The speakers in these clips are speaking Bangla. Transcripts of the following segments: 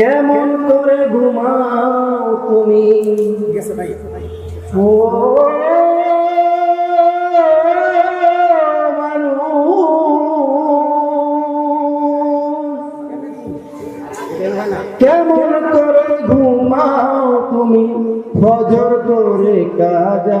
কেমন করে ঘুমাও তুমি? ও কেমন করে ঘুমাও তুমি? ফজর করে কাজা।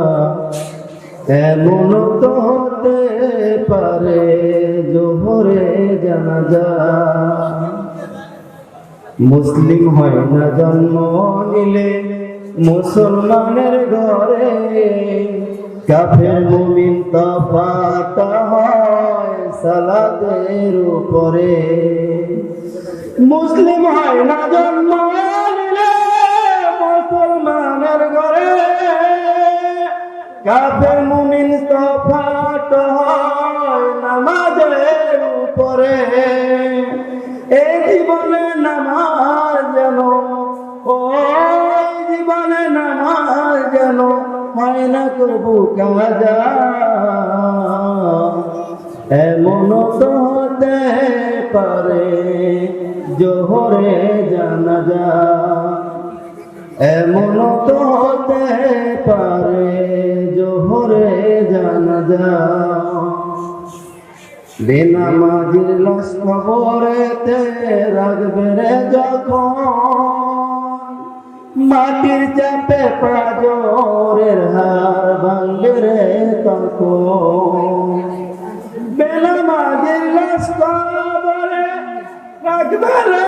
এমন তো হতে পারে, জোহরে জানাজা। মুসলিম হয় না জন্ম নিলে, মুসলমানের ঘরে কাফের মুমিন তফাত হয় সালাতের উপরে। মুসলিম হয় না জন্ম নিলে, মুসলমানের ঘরে কাফের হয় না কবু কাজা এমন তো হতে পারে জোহরে জানা যা এমন তো হতে পারে জোহরে জানা যা বেনামাজির লাশ খবরেতে রাখবে রে যখন মাটির চাপে পাজরের হার ভাঙবে রে তখন। বেনামাজির লাশ খবরে রাখবে রে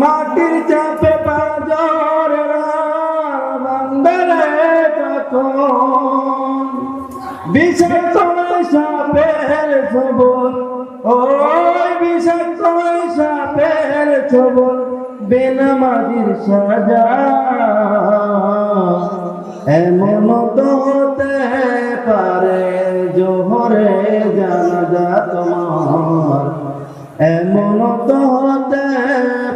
মাটির চাপে পাজরের হার ভাঙবে রে তখন। বিষাক্ত সাপের ছবল বেনামাজির সাজা। এমন তো হতে পারে, জোহরে জানাজা তোমার। এমন তো হতে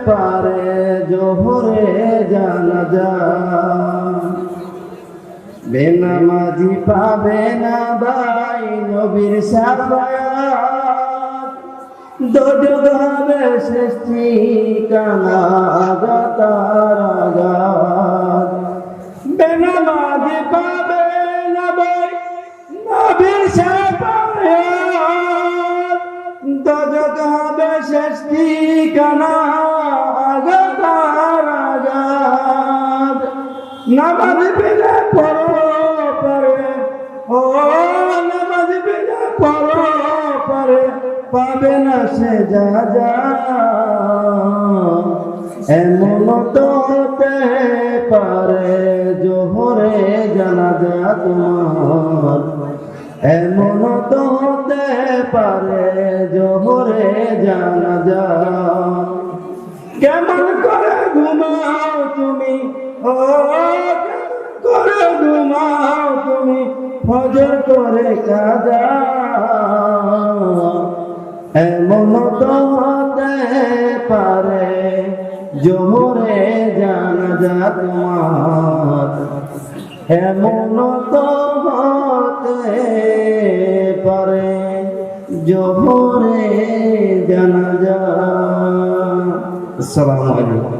পারে, জোহরে জানাজা। বেনামাজি পাবে না ভাই নবীর সাফায়াত দোজক হবে সৃষ্টি কানা গাতারাগাত বেনামাজি পাবে না নবীর পাবে না সে যা যা এমন তো হতে পারে জোহরে জানা যা তোমার। এমন তো হতে পারে জোহরে জানা যা কেমন করে ঘুমাও তুমি? ও করে ঘুমাও তুমি? ফজর করে কাজা। এমন তো হতে পারে, জোহরে জানা যা তোমার। এমন তো হতে পারে, জোহরে জানা যা আসসালামু আলাইকুম।